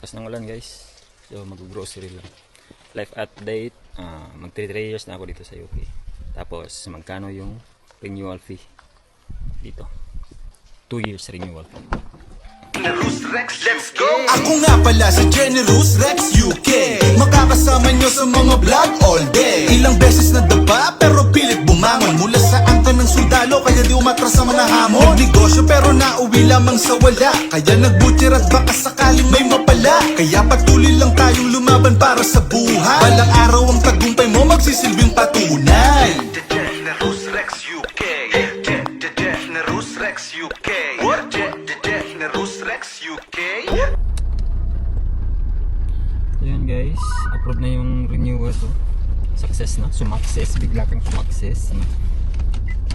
Lakas ng ulan guys. So mag-grocery lang. Life update. ah mag 3 years na ako dito sa UK. Tapos magkano yung renewal fee dito. 2 years renewal fee. Let's go! Ako nga pala si Generous Rex UK Makakasama nyo sa mga vlog all day. Ilang beses na daba pero pilit bumangon. Mula sa angkan ng sundalo kaya di umatras sa mga hamon. Negosyo pero nauwi lamang sa wala. Kaya nagbutyer at baka sakaling may mapala. Kaya patuloy lang tayong lumaban para sa buhay. Balang araw ang tagumpay mo magsisilbing patunay Success na, sumakses, bigla kang sumakses.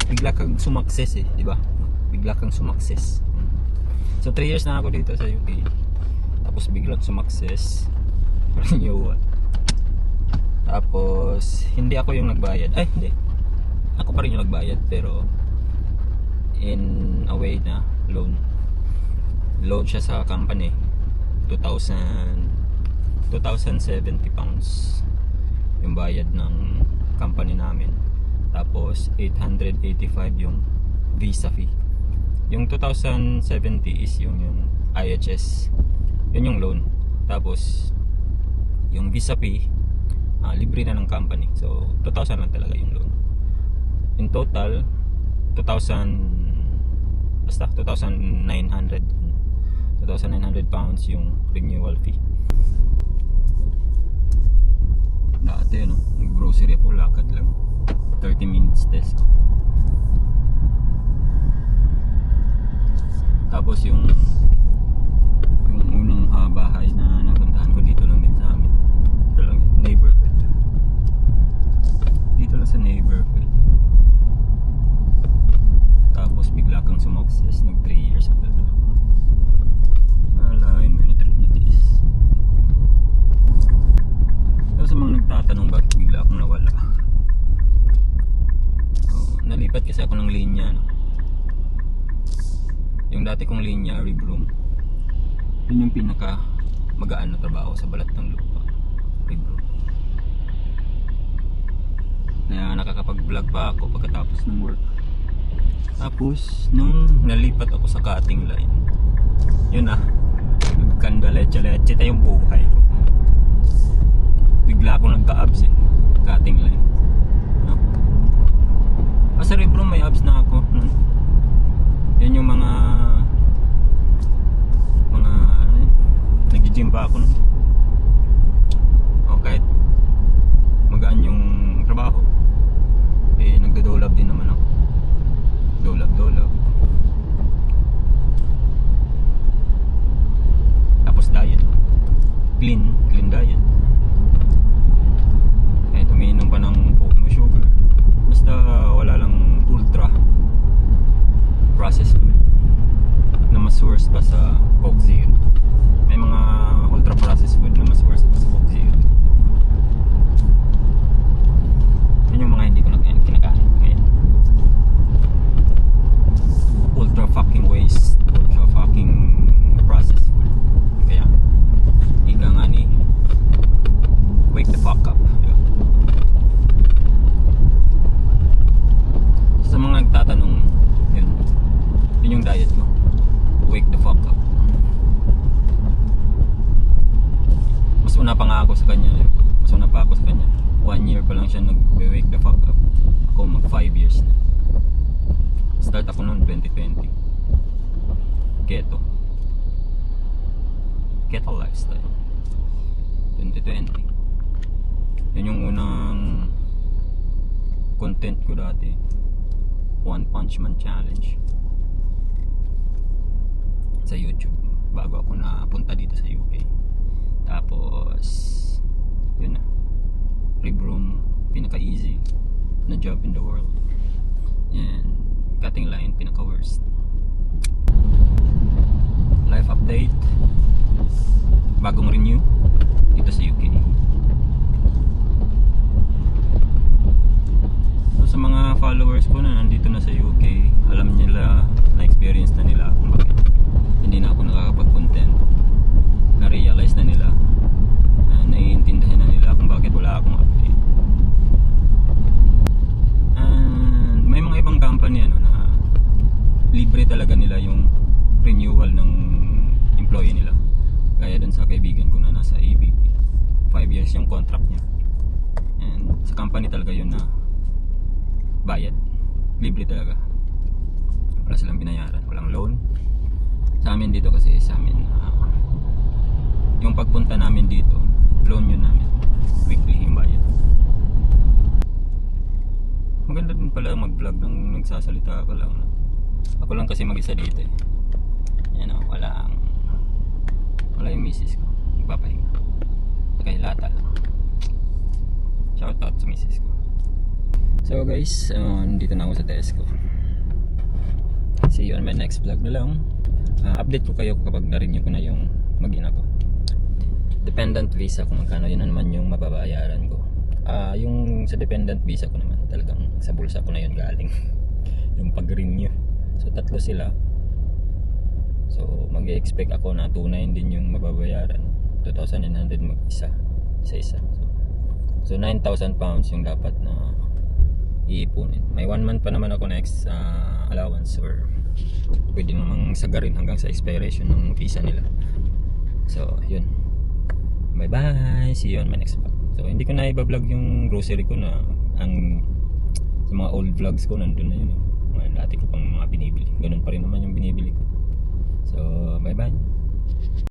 Bigla kang sumakses eh, di ba? Bigla kang sumakses. So 3 years na ako dito sa UK. Tapos biglang sumakses. Renewal. Tapos hindi ako yung nagbayad. Ay, hindi. Ako pa rin yung nagbayad pero in a way na loan. Loan siya sa company. 2000 2,070 pounds yung bayad ng company namin. Tapos 885 yung visa fee. Yung 2,070 is yung yung IHS yun yung loan. Tapos yung visa fee ah, libre na ng company. So 2,000 lang talaga yung loan. In total 2,000 basta 2,900 2,900 pounds yung renewal fee dati ano grocery ako lakad lang. 30 minutes test. Tapos yung yung unang ah, bahay na napuntahan ko dito lang din sa amin dito lang neighborhood dito lang sa neighborhood tapos bigla kang sumokses nag 3 years after that alain mo na trip na this nagtatanong bakit bigla akong nawala? Oh, nalipat kasi ako ng linya no? yung dati kong linya rebroom yun yung pinaka magaan na trabaho sa balat ng lupa rebroom kaya nakakapag vlog pa ako pagkatapos ng work. Tapos nung nalipat ako sa cutting line yun na nagkanda leche leche na yung buhay ko bigla akong nagka-abs eh. Cutting line. No? Ah, sa Rebro may abs na ako. No? Yan yung mga ano yun, nag-gym pa ako. No? O kahit magaan yung trabaho. Eh, nagdo-dolab din naman ako. Dolab, dolab. Tapos diet. Clean, clean diet kahit umiinom pa ng coke no sugar basta wala lang ultra processed food na mas worse pa sa coke zero may mga ultra processed food na mas worse pa sa coke zero yun yung mga hindi ko na kinakain ngayon ultra fucking waste ultra fucking processed food kaya ika nga ni wake the fuck up di ba? sa mga nagtatanong yun yun yung diet ko wake the fuck up mas una ako sa kanya. Mas una pa ako sa kanya. One year pa lang siya nag wake the fuck up. Ako mag 5 years na. Start ako noong 2020 keto. Keto lifestyle. 2020 yun yung unang content ko dati. One Punch Man Challenge. Sa YouTube. Bago ako napunta dito sa UK tapos yun na. Rebroom pinaka easy na job in the world. And cutting line pinaka worst life update. Bagong renew dito sa UK So sa mga followers ko na nandito na sa UK, alam nila, na-experience na nila kung bakit hindi na ako nakakapag-content na-realize na nila uh, naiintindihan na nila kung bakit wala akong update. And may mga ibang company ano, na libre talaga nila yung renewal ng employee nila. Gaya dun sa kaibigan ko na nasa ABP 5 years yung contract niya. And sa company talaga yun na bayad. Libre talaga. Wala silang binayaran. Walang loan. Sa amin dito kasi sa amin uh, yung pagpunta namin dito, loan yun namin. Weekly yung bayad. Maganda din pala mag-vlog ng nagsasalita ka lang. Ako lang kasi mag-isa dito eh. Yan o, wala ang... Wala yung misis ko. Nagpapahinga. Kay lata lang. Shout out sa misis ko. So guys, uh, nandito na ako sa desk ko. See you on my next vlog na lang. Ah, update ko kayo kapag na-renew ko na yung mag-ina ko. Dependent visa kung magkano yun na naman yung mababayaran ko. Ah, yung sa dependent visa ko naman talagang sa bulsa ko na yun galing. yung pag-renew. So tatlo sila. So mag-expect ako na tunay din yung mababayaran. 2,900 mag-isa. Isa-isa. So, so 9,000 pounds yung dapat na iipunin. May one month pa naman ako next uh, allowance or pwede namang sagarin hanggang sa expiration ng visa nila. So, yun. Bye bye. See you on my next vlog. So, hindi ko na iba-vlog yung grocery ko na ang sa mga old vlogs ko nandun na yun eh. Mga dati ko pang mga binibili. Ganun pa rin naman yung binibili ko. So, bye bye.